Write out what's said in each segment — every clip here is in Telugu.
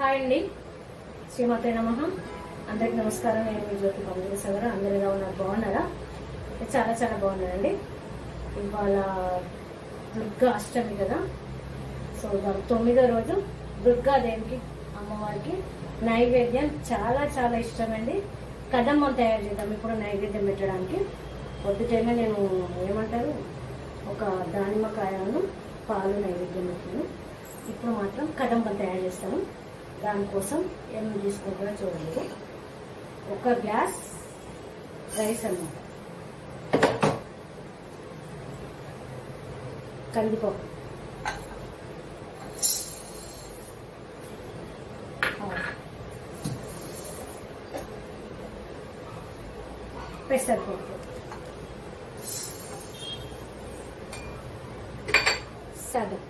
హాయ్ అండి. శ్రీమతి నమ. అందరికి నమస్కారం. నేను మీ జ్యోతి పంపిణీ గారు ఎలా ఉన్నారు? బాగున్నారా? చాలా చాలా బాగున్నారండి. ఇవాళ దుర్గా అష్టమి కదా. సో తొమ్మిదో రోజు దుర్గాదేవికి అమ్మవారికి నైవేద్యం చాలా చాలా ఇష్టమండి. కదమ్మం తయారు చేద్దాం. ఇప్పుడు నైవేద్యం పెట్టడానికి. పొద్దుటైనా నేను ఏమంటారు? ఒక దానిమ్మకాయను పాలు నైవేద్యం పెట్టాను. ఇప్పుడు మాత్రం కదంబం తయారు చేస్తాను. దానికోసం ఏమి తీసుకోకుండా చూడండి ఒక గ్లాస్ రైస్ అన్నమాట కందిపప్పు. పెసరపప్పు. సగం.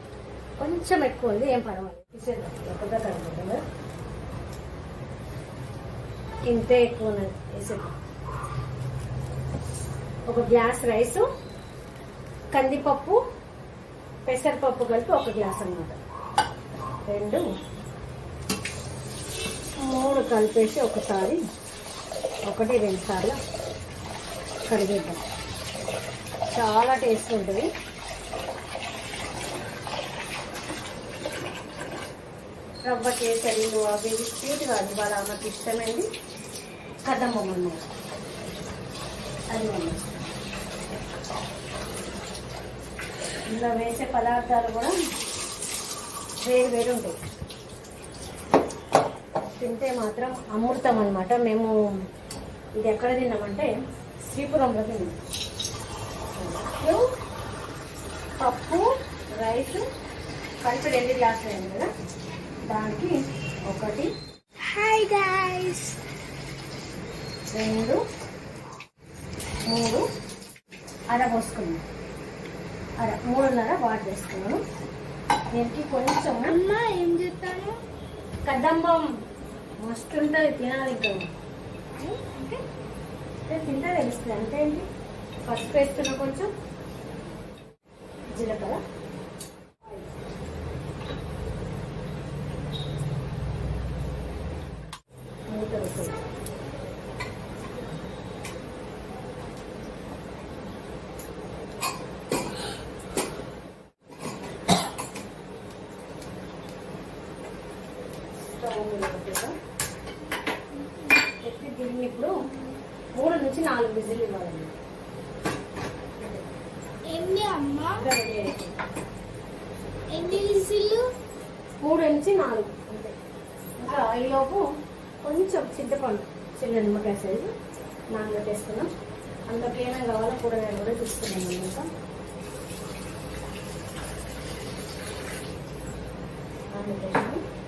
కొంచెం ఎక్కువ ఉంది ఏం పర్వాలేదు. తీసేద్దాం ఇంతే ఎక్కువ ఒక గ్లాస్ రైస్ కందిపప్పు పెసరపప్పు కలిపి ఒక గ్లాస్ అనమాట రెండు మూడు కలిపేసి ఒకసారి ఒకటి రెండు సార్లు కడిగేద్దాం. చాలా టేస్ట్ ఉంటుంది. రవ్వ కేసరీలు అవి స్వీట్ కాదు వాళ్ళ ఆమెకి ఇష్టమైంది కదమ్మం అన్నమాట అది ఇందులో వేసే పదార్థాలు కూడా వేరు వేరు ఉంటాయి. తింటే మాత్రం అమృతం అనమాట మేము ఇది ఎక్కడ తిన్నామంటే శ్రీపురంలో తిన్నాం. పప్పు రైస్ కలిపి రెండు గ్లాసులు అయింది కదా. దానికి ఒకటి. హాయ్ గాయ్స్ రెండు మూడు అర పోసుకున్నాం. అర మూడున్నర వాటర్ వేసుకున్నాను. దీనికి కొంచెం అమ్మ ఏం చెప్తాను కదంబం. మస్తు ఉంటుంది తినాలి ఇంకా అంటే? తింటే తెలుస్తుంది. అంటే ఏంటి పసుపు వేస్తున్నా కొంచెం. జీలకర్ర మూత పెట్టేసి. స్టవ్ మీద పెట్టేద్దాం. పెట్టి దీన్ని ఇప్పుడు మూడు నుంచి నాలుగు విజిల్ ఇవ్వాలండి ఎన్ని అమ్మ. ఎన్ని మూడు నుంచి నాలుగు. అంతే. ఇంకా ఈలోపు కొంచెం చింతపండు చిన్న నిమ్మకాయ సైజు నానబెట్టేసుకున్నాం అందులోకి ఏమైనా కావాలో? కూరగాయలు కూడా తీసుకున్నాం అనమాట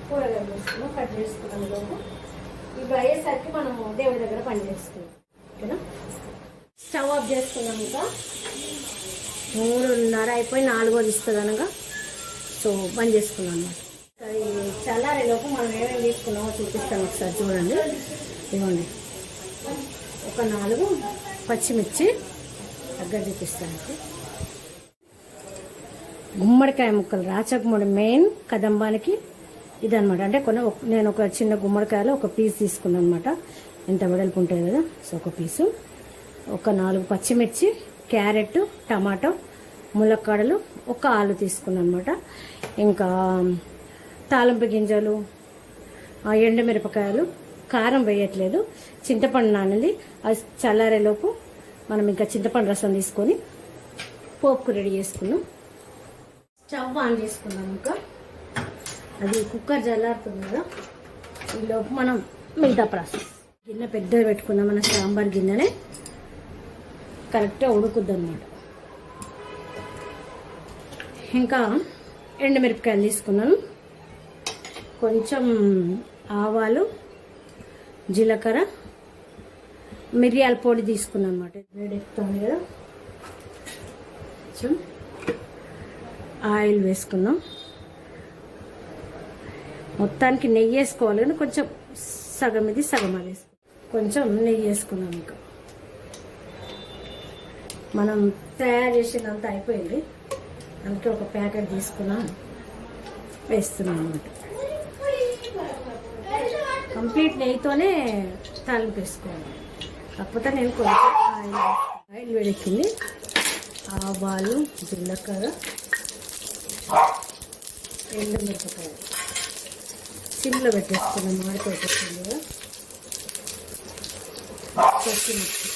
కూరగాయలు తీసుకున్నాం. కట్ చేసుకున్నాం ఈలోపు ఇప్పుడు అయ్యేసరికి మనము దేవుడి దగ్గర పని చేసుకున్నాం ఓకేనా? స్టవ్ ఆఫ్ చేసుకున్నాం ఇంకా. మూడున్నర అయిపోయి నాలుగోది ఇస్తుంది అనగా. సో బంద్ చేసుకున్నాం అనమాట అది చల్లారేలోపు మనం ఏమేమి తీసుకున్నామో చూపిస్తాను ఒకసారి చూడండి. ఇవ్వండి ఒక నాలుగు పచ్చిమిర్చి దగ్గర చూపిస్తాను గుమ్మడికాయ ముక్కలు రాచగుమ్మడి మెయిన్ కదంబానికి ఇదనమాట అంటే కొన్ని ఒక- నేను ఒక చిన్న గుమ్మడికాయలో ఒక పీస్ తీసుకున్నాను అనమాట ఎంత వెడల్పు ఉంటుంది కదా సో ఒక పీసు. ఒక నాలుగు పచ్చిమిర్చి క్యారెట్ టమాటో ములక్కాడలు ఒక ఆలు తీసుకున్నాను అనమాట ఇంకా తాలింపు గింజలు ఆ ఎండుమిరపకాయలు కారం వేయట్లేదు. చింతపండు నానింది. అది చల్లారేలోపు మనం ఇంకా చింతపండు రసం తీసుకొని పోపుకు రెడీ చేసుకున్నాం. స్టవ్ ఆన్ చేసుకున్నాం ఇంకా. అది కుక్కర్ చల్లారుతుంది కదా. ఈలోపు మనం మిగతా ప్రాసెస్. గిన్నె పెద్దది పెట్టుకున్నాం మన సాంబార్ గిన్నెనే. కరెక్ట్గా ఉడుకుద్ది అనమాట ఇంకా ఎండుమిరపకాయలు తీసుకున్నాను. కొంచెం ఆవాలు జీలకర్ర మిరియాల పొడి తీసుకున్నాను అనమాట వేడెక్కుతుంది కదా. కొంచెం ఆయిల్ వేసుకున్నాం. మొత్తానికి నెయ్యి వేసుకోవాలి కానీ కొంచెం సగం ఇది సగం అది కొంచెం నెయ్యి వేసుకున్నాం ఇంకా. మనం తయారు చేసినంత అయిపోయింది. అందుకే ఒక ప్యాకెట్ తీసుకున్నాం. వేస్తున్నాం అనమాట కంప్లీట్ నెయ్యితోనే తాలింపు వేసుకోవాలి. కాకపోతే నేను కొంచెం ఆయిల్ ఆయిల్ వేడెక్కింది. ఆవాలు జీలకర్ర ఎండు మిరపకాయలు సిమ్లో పెట్టేసుకున్నాం. మాడిపోతుంది కదా. పచ్చిమిర్చి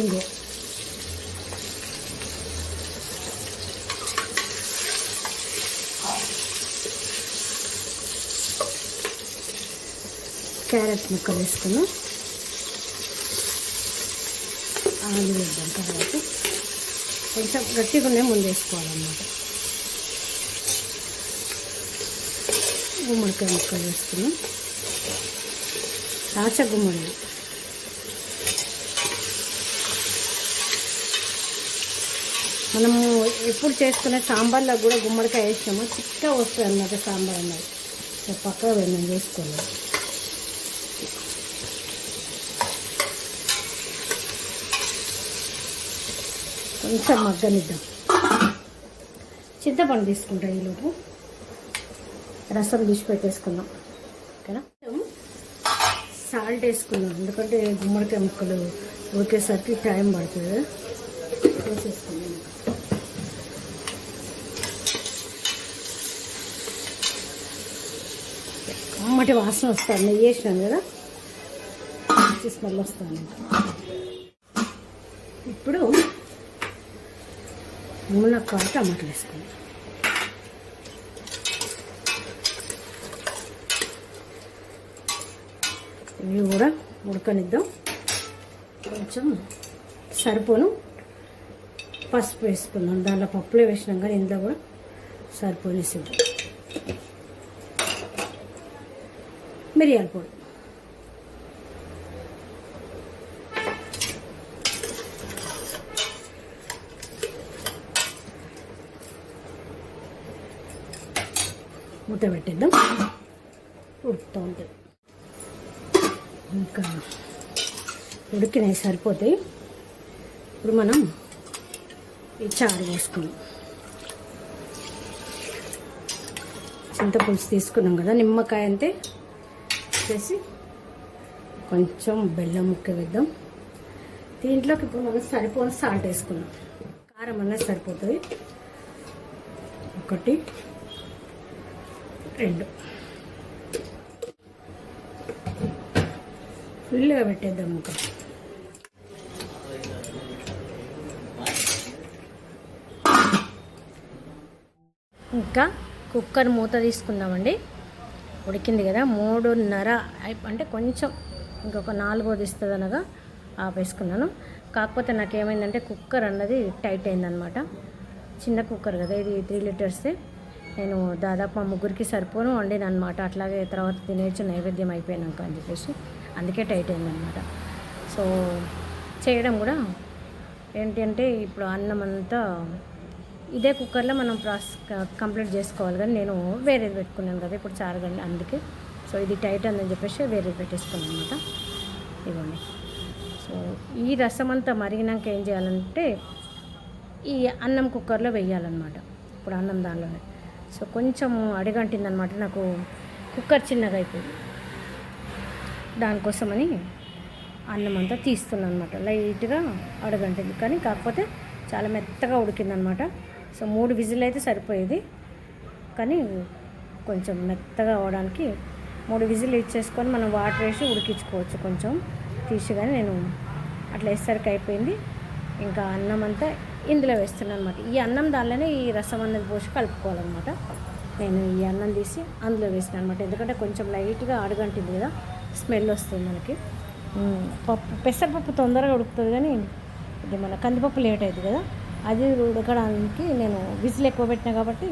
ఇంగు క్యారెట్ ముక్కలు వేసుకున్నాం. ఆలు వేద్దాం తర్వాత. కొంచెం గట్టిగా ఉన్నాయి ముందు వేసుకోవాలన్నమాట. గుమ్మడికాయ ముక్కలు వేసుకున్నాం. రాచ గుమ్మడి. మనము ఎప్పుడు చేసుకునే సాంబార్లో కూడా గుమ్మడికాయ వేసినాము చిక్కగా వస్తుంది అన్నమాట సాంబార్ అన్నది సో పక్కగా మేము వేసుకోలేదు కొంచెం మగ్గనిద్దాం. చింతపండు తీసుకుంటాం ఈలోపు. రసం తీసి పెట్టేసుకుందాం. కదా సాల్ట్ వేసుకున్నాం ఎందుకంటే గుమ్మడికాయ ముక్కలు ఉడికేసరికి టైం పడుతుంది కదా వేసేసుకున్నాం అమ్మటి వాసన వస్తుంది. నెయ్యి వేసినాం కదా? మంచి స్మెల్ వస్తుంది. ఇప్పుడు మునక్కాయ టమాటాలు వేసుకుందాం. ఇవి కూడా ఉడకనిద్దాం. కొంచెం సరిపోను. పసుపు వేసుకుందాం. దాంట్లో పప్పులే వేసినాం కానీ ఇందులో కూడా సరిపోనేసిద్దాం మిరియాల పొడి. మూత పెట్టేద్దాం. ఉడుకుతూ ఉంటుంది. ఇంకా ఉడికినవి సరిపోతాయి. ఇప్పుడు మనం ఈ చారు వేసుకున్నాం చింతపులుసు తీసుకున్నాం కదా నిమ్మకాయ అంతే వచ్చేసి కొంచెం బెల్లం ముక్క వేద్దాం. దీంట్లోకి ఇప్పుడు మనం సరిపోని సాల్ట్ వేసుకున్నాం కారం అన్నది సరిపోతుంది. ఒకటి రెండు. ఫుల్గా పెట్టేద్దాం ఇంకా. ఇంకా కుక్కర్ మూత తీసుకుందామండి. ఉడికింది కదా మూడున్నర అయి- అంటే కొంచెం ఇంకొక నాలుగోది ఇస్తుంది అనగా ఆపేసుకున్నాను. కాకపోతే నాకు ఏమైందంటే కుక్కర్ అన్నది టైట్ అయిందనమాట. చిన్న కుక్కర్ కదా ఇది త్రీ లీటర్సే. నేను దాదాపు మా ముగ్గురికి సరిపోను వండిన అనమాట అట్లాగే తర్వాత తినేచ్చు నైవేద్యం అయిపోయినాక అని చెప్పేసి. అందుకే టైట్ అయిందనమాట. సో చేయడం కూడా ఏంటంటే ఇప్పుడు అన్నం అంతా ఇదే కుక్కర్లో మనం ప్రాసెస్ కంప్లీట్ చేసుకోవాలి కానీ నేను వేరేది పెట్టుకున్నాను కదా ఇప్పుడు చారు గంట అందుకే. సో ఇది టైట్ అందని చెప్పేసి వేరేది పెట్టేసుకున్నాను అనమాట ఇవ్వండి సో ఈ రసం అంతా మరిగినాక ఏం చేయాలంటే ఈ అన్నం కుక్కర్లో వేయాలన్నమాట. ఇప్పుడు అన్నం దానిలోనే. సో కొంచెం అడిగంటిందనమాట నాకు కుక్కర్ చిన్నగా అయిపోయింది. దానికోసమని అన్నం అంతా తీస్తున్నాను అనమాట లైట్గా అడగంటింది. కానీ కాకపోతే చాలా మెత్తగా ఉడికిందనమాట సో మూడు విజిల్ అయితే సరిపోయేది. కానీ కొంచెం మెత్తగా అవడానికి మూడు విజిల్ ఇచ్చేసుకొని మనం వాటర్ వేసి ఉడికించుకోవచ్చు కొంచెం. తీసి కానీ నేను అట్లా వేసరికి అయిపోయింది. ఇంకా అన్నం అంతా ఇందులో వేస్తున్నాను అనమాట ఈ అన్నం దానిలోనే ఈ రసం అన్నది పోసి కలుపుకోవాలన్నమాట. నేను ఈ అన్నం తీసి అందులో వేసిన అనమాట ఎందుకంటే కొంచెం లైట్గా అడగంటింది కదా స్మెల్ వస్తుంది మనకి. పప్పు పెసరపప్పు తొందరగా ఉడుకుతుంది కానీ ఇది మన కందిపప్పు లేట్ అయింది కదా. అది ఉడకడానికి నేను విజిల్ ఎక్కువ పెట్టినా కాబట్టి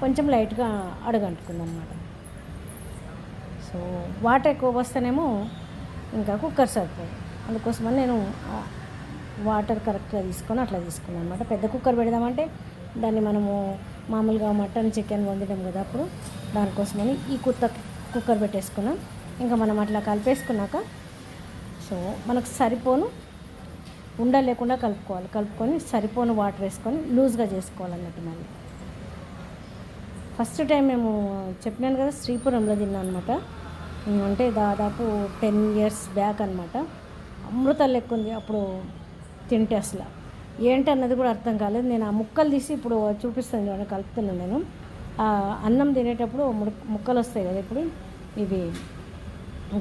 కొంచెం లైట్గా అడగంటుకుందనమాట సో వాటర్ ఎక్కువ వస్తేనేమో ఇంకా కుక్కర్ సరిపోదు. అందుకోసమని నేను వాటర్ కరెక్ట్గా తీసుకొని అట్లా తీసుకున్నాను అనమాట పెద్ద కుక్కర్ పెడదామంటే దాన్ని మనము మామూలుగా మటన్ చికెన్ వండినాం కదా అప్పుడు దానికోసమని ఈ కుత్త కుక్కర్ పెట్టేసుకున్నాం. ఇంకా మనం అట్లా కలిపేసుకున్నాక సో మనకు సరిపోను. ఉండ లేకుండా కలుపుకోవాలి. కలుపుకొని సరిపోని వాటర్ వేసుకొని లూజ్గా చేసుకోవాలన్నట్టు మళ్ళీ ఫస్ట్ టైం మేము చెప్పినాను కదా శ్రీపురంలో తిన్నాను అనమాట అంటే దాదాపు టెన్ ఇయర్స్ బ్యాక్ అనమాట అమృతం లెక్క ఉంది అప్పుడు తింటే అసలు. ఏంటన్నది కూడా అర్థం కాలేదు. నేను ఆ ముక్కలు తీసి ఇప్పుడు చూపిస్తాను చూడండి కలుపుతున్నాను నేను. ఆ అన్నం తినేటప్పుడు ముక్కలు వస్తాయి కదా ఇప్పుడు. ఇవి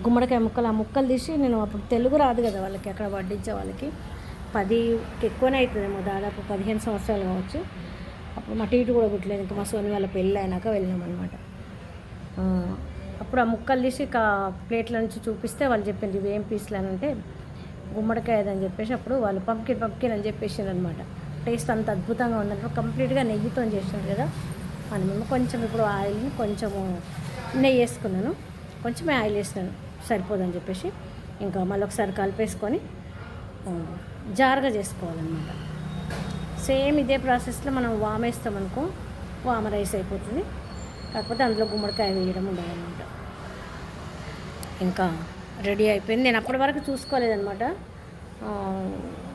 గుమ్మడికాయ ముక్కలు ఆ ముక్కలు తీసి నేను అప్పుడు తెలుగు రాదు కదా వాళ్ళకి అక్కడ వడ్డించే వాళ్ళకి. పది ఎక్కువనే అవుతుందేమో దాదాపు పదిహేను సంవత్సరాలు కావచ్చు. అప్పుడు మా టీటు కూడా పుట్టలేదు ఇంకా మా సోని వాళ్ళ పెళ్ళి అయినాక వెళ్ళినాం అనమాట అప్పుడు ఆ ముక్కలు తీసి కా ప్లేట్ల నుంచి చూపిస్తే వాళ్ళు చెప్పింది ఇవి ఏం పీసులు అని అంటే గుమ్మడికాయ అని చెప్పేసి అప్పుడు వాళ్ళు పంకిన్ పంకిన్ అని చెప్పేసారు అనమాట టేస్ట్ అంత అద్భుతంగా ఉందంటే కంప్లీట్గా నెయ్యితో చేసినారు కదా. అని మేము కొంచెం ఇప్పుడు ఆయిల్ని కొంచెము నెయ్యి వేసుకున్నాను. కొంచెమే ఆయిల్ వేసినాను. సరిపోదని చెప్పేసి. ఇంకా మళ్ళీ ఒకసారి కలిపేసుకొని జారుగా చేసుకోవాలన్నమాట. సేమ్ ఇదే ప్రాసెస్లో మనం వామ్ వేస్తామనుకో వామ రైస్ అయిపోతుంది. కాకపోతే అందులో గుమ్మడికాయ వేయడం ఉండదన్నమాట. ఇంకా రెడీ అయిపోయింది. నేను అప్పటి వరకు చూసుకోలేదనమాట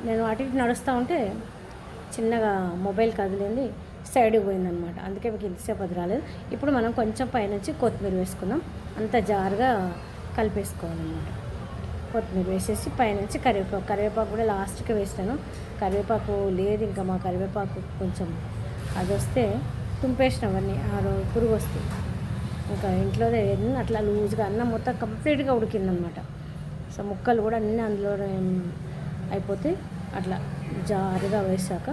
నేను అటు ఇటు నడుస్తూ ఉంటే చిన్నగా మొబైల్ కదిలింది సైడ్కి పోయిందనమాట అందుకే మీకు ఇంతసేపు అది రాలేదు. ఇప్పుడు మనం కొంచెం పైనుంచి కొత్తిమీర వేసుకుందాం. అంత జారుగా కలిపేసుకోవాలన్నమాట. కొత్తిమీర వేసేసి పైనుంచి కరివేపాకు. కరివేపాకు కూడా లాస్ట్కి వేస్తాను. కరివేపాకు లేదు ఇంకా మా కరివేపాకు కొంచెం అది వస్తే తుంపేసినవన్నీ ఆ రోజు పురుగు వస్తాయి ఇంకా ఇంట్లో అట్లా లూజ్గా అన్నం మొత్తం కంప్లీట్గా ఉడికిందనమాట. సో ముక్కలు కూడా అన్నీ అందులో అయిపోతే అట్లా జారుగా వేసాక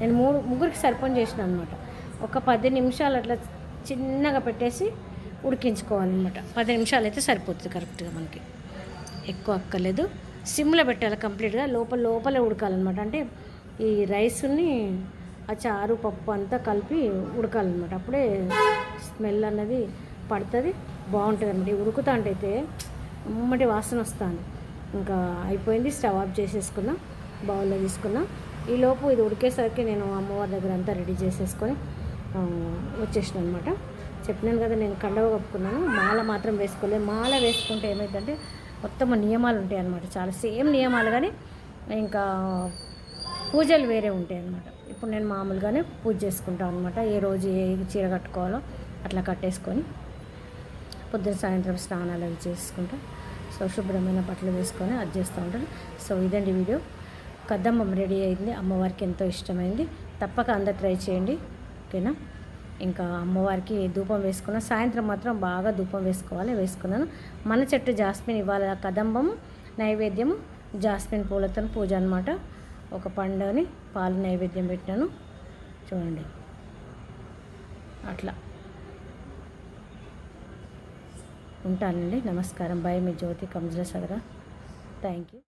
నేను మూడు ముగ్గురికి సరిపోని చేసిన అనమాట ఒక పది నిమిషాలు అట్లా చిన్నగా పెట్టేసి ఉడికించుకోవాలన్నమాట పది నిమిషాలు అయితే సరిపోతుంది కరెక్ట్గా మనకి. ఎక్కువ అక్కర్లేదు. సిమ్లో పెట్టాలి కంప్లీట్గా. లోపల లోపలే ఉడకాలన్నమాట. అంటే ఈ రైస్ని ఆ చారు పప్పు అంతా కలిపి ఉడకాలన్నమాట. అప్పుడే స్మెల్ అన్నది పడుతుంది బాగుంటుంది అనమాట ఉడుకుతా అంటే ఉమ్మటి వాసన వస్తుంది. ఇంకా అయిపోయింది స్టవ్ ఆఫ్ చేసేసుకున్నా బౌల్లో తీసుకున్నా. ఈ లోపు ఇది ఉడికేసరికి నేను అమ్మవారి దగ్గర అంతా రెడీ చేసేసుకొని వచ్చేసిన అనమాట చెప్పినాను కదా నేను కండవ కప్పుకున్నాను. మాల మాత్రం వేసుకోలేదు. మాల వేసుకుంటే ఏమైందంటే మొత్తం నియమాలు ఉంటాయి అన్నమాట. చాలా సేమ్ నియమాలు కానీ ఇంకా పూజలు వేరే ఉంటాయి అన్నమాట. ఇప్పుడు నేను మామూలుగానే పూజ చేసుకుంటాను అనమాట ఏ రోజు ఏ చీర కట్టుకోవాలో అట్లా కట్టేసుకొని పొద్దున సాయంత్రం స్నానాలు అవి చేసుకుంటా. సో శుభ్రమైన బట్టలు వేసుకొని అది చేస్తూ ఉంటాను. సో ఇదండి వీడియో. కద్దమ్మం రెడీ అయింది. అమ్మవారికి ఎంతో ఇష్టమైంది. తప్పక అందరు ట్రై చేయండి. ఓకేనా? ఇంకా అమ్మవారికి ధూపం వేసుకున్నాను సాయంత్రం మాత్రం బాగా ధూపం వేసుకోవాలి వేసుకున్నాను. మన చెట్టు జాస్మిన్ ఇవ్వాలి కదంబము నైవేద్యము జాస్మిన్ పూలతో పూజ అనమాట ఒక పండుగని పాలు నైవేద్యం పెట్టాను చూడండి. అట్లా. ఉంటానండి. నమస్కారం. బాయ్ మీ జ్యోతి కంజల సగర థ్యాంక్ యూ